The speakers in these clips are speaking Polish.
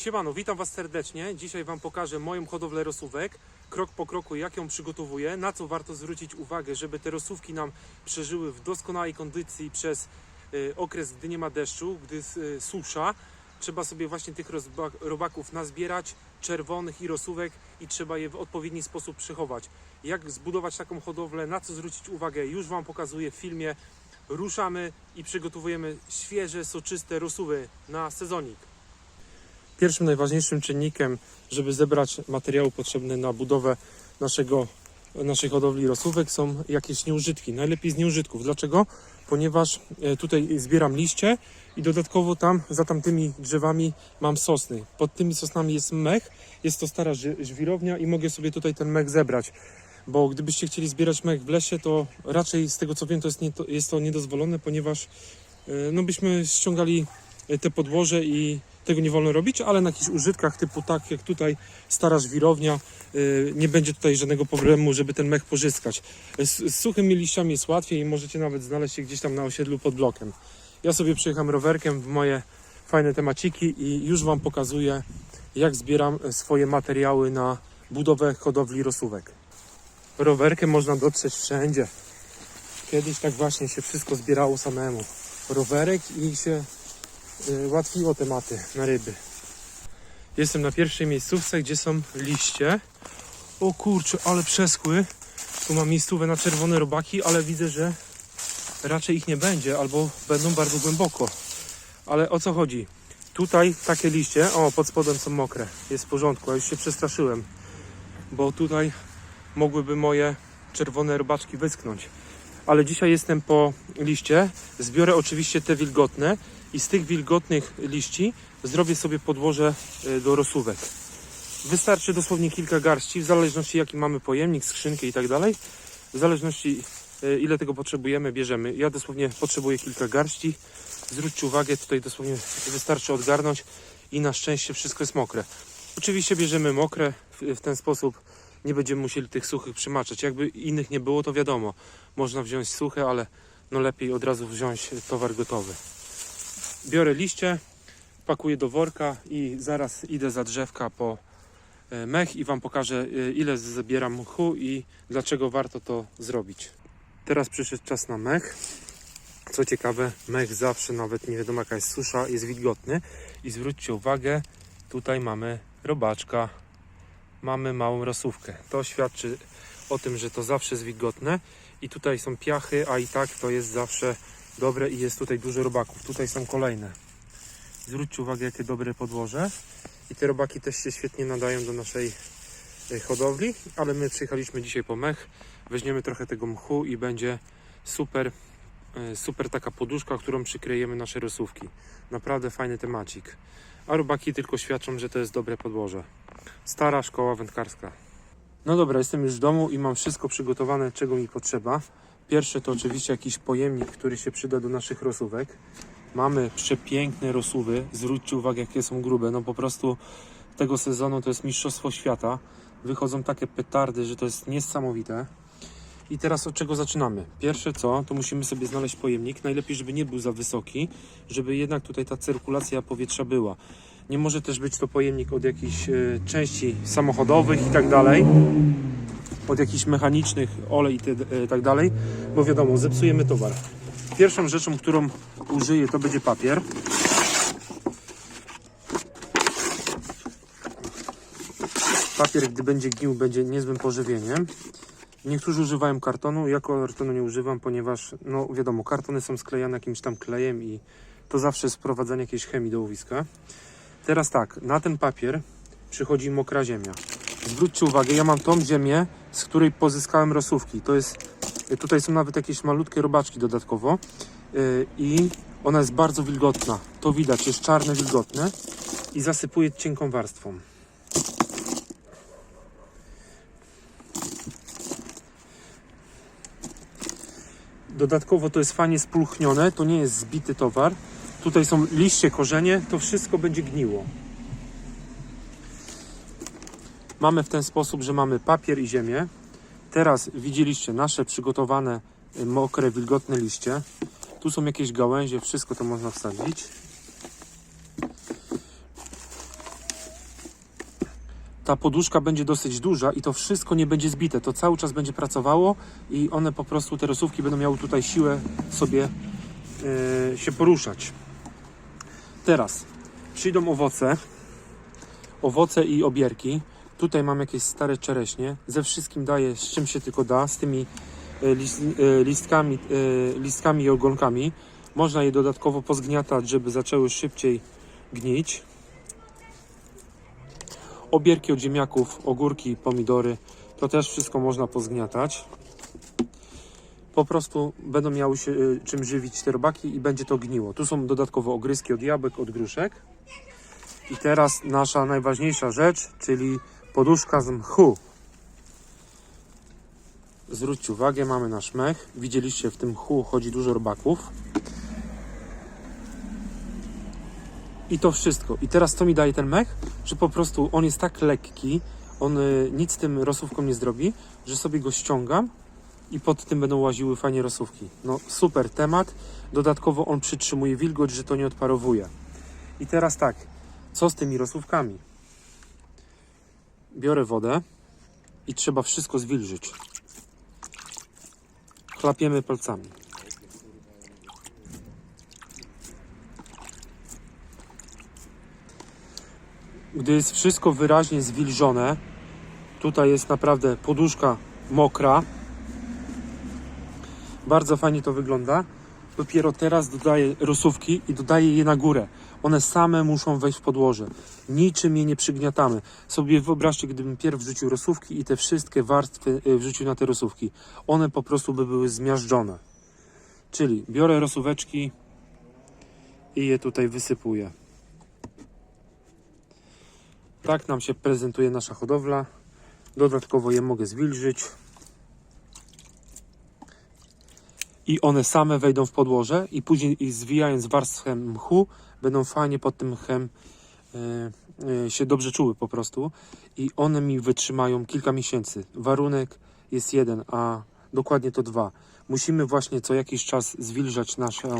Siemano, witam Was serdecznie. Dzisiaj Wam pokażę moją hodowlę rosówek, krok po kroku jak ją przygotowuję, na co warto zwrócić uwagę, żeby te rosówki nam przeżyły w doskonałej kondycji przez y, okres, gdy nie ma deszczu, gdy y, susza. Trzeba sobie właśnie tych robaków nazbierać, czerwonych i rosówek i trzeba je w odpowiedni sposób przechować. Jak zbudować taką hodowlę, na co zwrócić uwagę, już Wam pokazuję w filmie. Ruszamy i przygotowujemy świeże, soczyste rosówy na sezonik. Pierwszym najważniejszym czynnikiem, żeby zebrać materiały potrzebne na budowę naszego, naszej hodowli rosówek są jakieś nieużytki. Najlepiej z nieużytków. Dlaczego? Ponieważ e, tutaj zbieram liście i dodatkowo tam za tamtymi drzewami mam sosny. Pod tymi sosnami jest mech, jest to stara żwirownia i mogę sobie tutaj ten mech zebrać. Bo gdybyście chcieli zbierać mech w lesie, to raczej z tego co wiem, to jest, nie, to, jest to niedozwolone, ponieważ e, no byśmy ściągali e, te podłoże i tego nie wolno robić, ale na jakichś użytkach typu tak jak tutaj stara żwirownia y, nie będzie tutaj żadnego problemu, żeby ten mech pozyskać. Z, suchymi liściami jest łatwiej i możecie nawet znaleźć się gdzieś tam na osiedlu pod blokiem. Ja sobie przyjechałem rowerkiem w moje fajne temaciki i już Wam pokazuję jak zbieram swoje materiały na budowę hodowli rosówek. Rowerkiem można dotrzeć wszędzie. Kiedyś tak właśnie się wszystko zbierało samemu. Rowerek i się y, łatwiło tematy na ryby. Jestem na pierwszej miejscówce, gdzie są liście. O kurczę, ale przeschły. Tu mam miejscówę na czerwone robaki, ale widzę, że raczej ich nie będzie, albo będą bardzo głęboko. Ale o co chodzi? Tutaj takie liście, o pod spodem są mokre, jest w porządku, a już się przestraszyłem, bo tutaj mogłyby moje czerwone robaczki wyschnąć. Ale dzisiaj jestem po liście, zbiorę oczywiście te wilgotne i z tych wilgotnych liści zrobię sobie podłoże y, do rosówek. Wystarczy dosłownie kilka garści, w zależności jaki mamy pojemnik, skrzynkę i tak dalej. W zależności y, ile tego potrzebujemy, bierzemy. Ja dosłownie potrzebuję kilka garści. Zwróćcie uwagę, tutaj dosłownie wystarczy odgarnąć i na szczęście wszystko jest mokre. Oczywiście bierzemy mokre, w ten sposób nie będziemy musieli tych suchych przymaczać. Jakby innych nie było, to wiadomo, można wziąć suche, ale no lepiej od razu wziąć towar gotowy. Biorę liście, pakuję do worka i zaraz idę za drzewka po e, mech i Wam pokażę e, ile zbieram mchu i dlaczego warto to zrobić. Teraz przyszedł czas na mech. Co ciekawe, mech zawsze, nawet nie wiadomo jaka jest susza, jest wilgotny. I zwróćcie uwagę, tutaj mamy robaczka, mamy małą rosówkę. To świadczy o tym, że to zawsze jest wilgotne. I tutaj są piachy, a i tak to jest zawsze dobre i jest tutaj dużo robaków. Tutaj są kolejne. Zwróćcie uwagę, jakie dobre podłoże. I te robaki też się świetnie nadają do naszej e, hodowli, ale my przyjechaliśmy dzisiaj po mech. Weźmiemy trochę tego mchu i będzie super, e, super taka poduszka, którą przykryjemy nasze rosówki. Naprawdę fajny temacik. A robaki tylko świadczą, że to jest dobre podłoże. Stara szkoła wędkarska. No dobra, jestem już w domu i mam wszystko przygotowane, czego mi potrzeba. Pierwsze to oczywiście jakiś pojemnik, który się przyda do naszych rosówek. Mamy przepiękne rosówy. Zwróćcie uwagę, jakie są grube. No po prostu tego sezonu to jest Mistrzostwo Świata. Wychodzą takie petardy, że to jest niesamowite. I teraz od czego zaczynamy? Pierwsze co, to musimy sobie znaleźć pojemnik. Najlepiej, żeby nie był za wysoki, żeby jednak tutaj ta cyrkulacja powietrza była. Nie może też być to pojemnik od jakichś e, części samochodowych i tak dalej. Od jakichś mechanicznych, olej i e, tak dalej, bo wiadomo, zepsujemy towar. Pierwszą rzeczą, którą użyję, to będzie papier. Papier, gdy będzie gnił, będzie niezłym pożywieniem. Niektórzy używają kartonu, ja kartonu nie używam, ponieważ, no wiadomo, kartony są sklejane jakimś tam klejem i to zawsze jest wprowadzanie jakiejś chemii do łowiska. Teraz tak, na ten papier przychodzi mokra ziemia. Zwróćcie uwagę, ja mam tą ziemię, z której pozyskałem rosówki. To jest, tutaj są nawet jakieś malutkie robaczki dodatkowo yy, i ona jest bardzo wilgotna. To widać, jest czarne, wilgotne i zasypuję cienką warstwą. Dodatkowo to jest fajnie spulchnione, to nie jest zbity towar. Tutaj są liście, korzenie, to wszystko będzie gniło. Mamy w ten sposób, że mamy papier i ziemię. Teraz widzieliście nasze przygotowane y, mokre, wilgotne liście. Tu są jakieś gałęzie, wszystko to można wsadzić. ta poduszka będzie dosyć duża i to wszystko nie będzie zbite. To cały czas będzie pracowało i one po prostu, te rosówki będą miały tutaj siłę sobie e, się poruszać. Teraz przyjdą owoce, owoce i obierki. Tutaj mam jakieś stare czereśnie. Ze wszystkim daję, z czym się tylko da, z tymi e, e, listkami, e, listkami i ogonkami. Można je dodatkowo pozgniatać, żeby zaczęły szybciej gnić. Obierki od ziemniaków, ogórki, pomidory, to też wszystko można pozgniatać. Po prostu będą miały się y, czym żywić te robaki i będzie to gniło. Tu są dodatkowo ogryzki od jabłek, od gruszek. I teraz nasza najważniejsza rzecz, czyli poduszka z mchu. Zwróćcie uwagę, mamy nasz mech. Widzieliście, w tym mchu chodzi dużo robaków. I to wszystko. I teraz co mi daje ten mech? Że po prostu on jest tak lekki, on y, nic tym rosówką nie zrobi, że sobie go ściągam i pod tym będą łaziły fajnie rosówki. No super temat. Dodatkowo on przytrzymuje wilgoć, że to nie odparowuje. I teraz tak, co z tymi rosówkami? Biorę wodę i trzeba wszystko zwilżyć. Chlapiemy palcami. Gdy jest wszystko wyraźnie zwilżone, tutaj jest naprawdę poduszka mokra. Bardzo fajnie to wygląda. Dopiero teraz dodaję rosówki i dodaję je na górę. One same muszą wejść w podłoże. Niczym je nie przygniatamy. Sobie wyobraźcie, gdybym pierw wrzucił rosówki i te wszystkie warstwy y, wrzucił na te rosówki. One po prostu by były zmiażdżone. Czyli biorę rosóweczki i je tutaj wysypuję. Tak nam się prezentuje nasza hodowla. Dodatkowo je mogę zwilżyć. I one same wejdą w podłoże i później i zwijając warstwę mchu będą fajnie pod tym mchem e, e, się dobrze czuły po prostu i one mi wytrzymają kilka miesięcy. Warunek jest jeden, a dokładnie to dwa. Musimy właśnie co jakiś czas zwilżać naszą,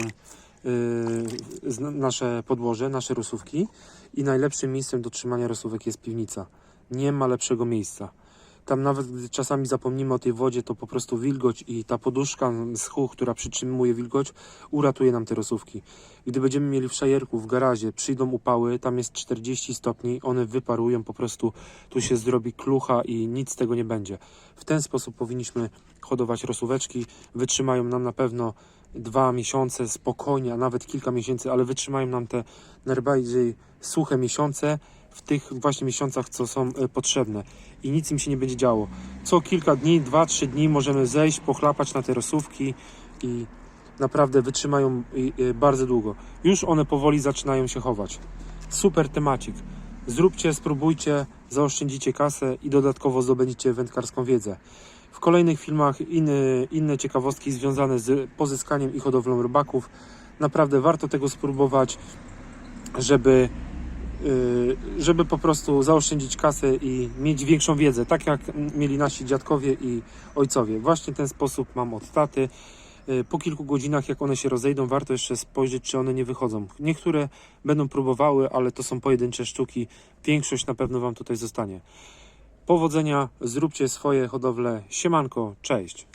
zna- nasze podłoże, nasze rosówki i najlepszym miejscem do trzymania rosówek jest piwnica. Nie ma lepszego miejsca. Tam nawet gdy czasami zapomnimy o tej wodzie, to po prostu wilgoć i ta poduszka z chu, która przytrzymuje wilgoć, uratuje nam te rosówki. Gdy będziemy mieli w szajerku, w garazie, przyjdą upały, tam jest 40 stopni, one wyparują, po prostu tu się zrobi klucha i nic z tego nie będzie. W ten sposób powinniśmy hodować rosóweczki. Wytrzymają nam na pewno dwa miesiące spokojnie, a nawet kilka miesięcy, ale wytrzymają nam te najbardziej suche miesiące w tych właśnie miesiącach, co są e, potrzebne i nic im się nie będzie działo. Co kilka dni, dwa, trzy dni możemy zejść, pochlapać na te rosówki i naprawdę wytrzymają i bardzo długo. Już one powoli zaczynają się chować. Super temacik. Zróbcie, spróbujcie, zaoszczędzicie kasę i dodatkowo zdobędziecie wędkarską wiedzę. W kolejnych filmach inne, inne ciekawostki związane z pozyskaniem i hodowlą rybaków. Naprawdę warto tego spróbować, żeby żeby po prostu zaoszczędzić kasę i mieć większą wiedzę, tak jak mieli nasi dziadkowie i ojcowie. Właśnie ten sposób mam od taty. Y, Po kilku godzinach, jak one się rozejdą, warto jeszcze spojrzeć, czy one nie wychodzą. Niektóre będą próbowały, ale to są pojedyncze sztuki. Większość na pewno Wam tutaj zostanie. Powodzenia, zróbcie swoje hodowle. Siemanko, cześć.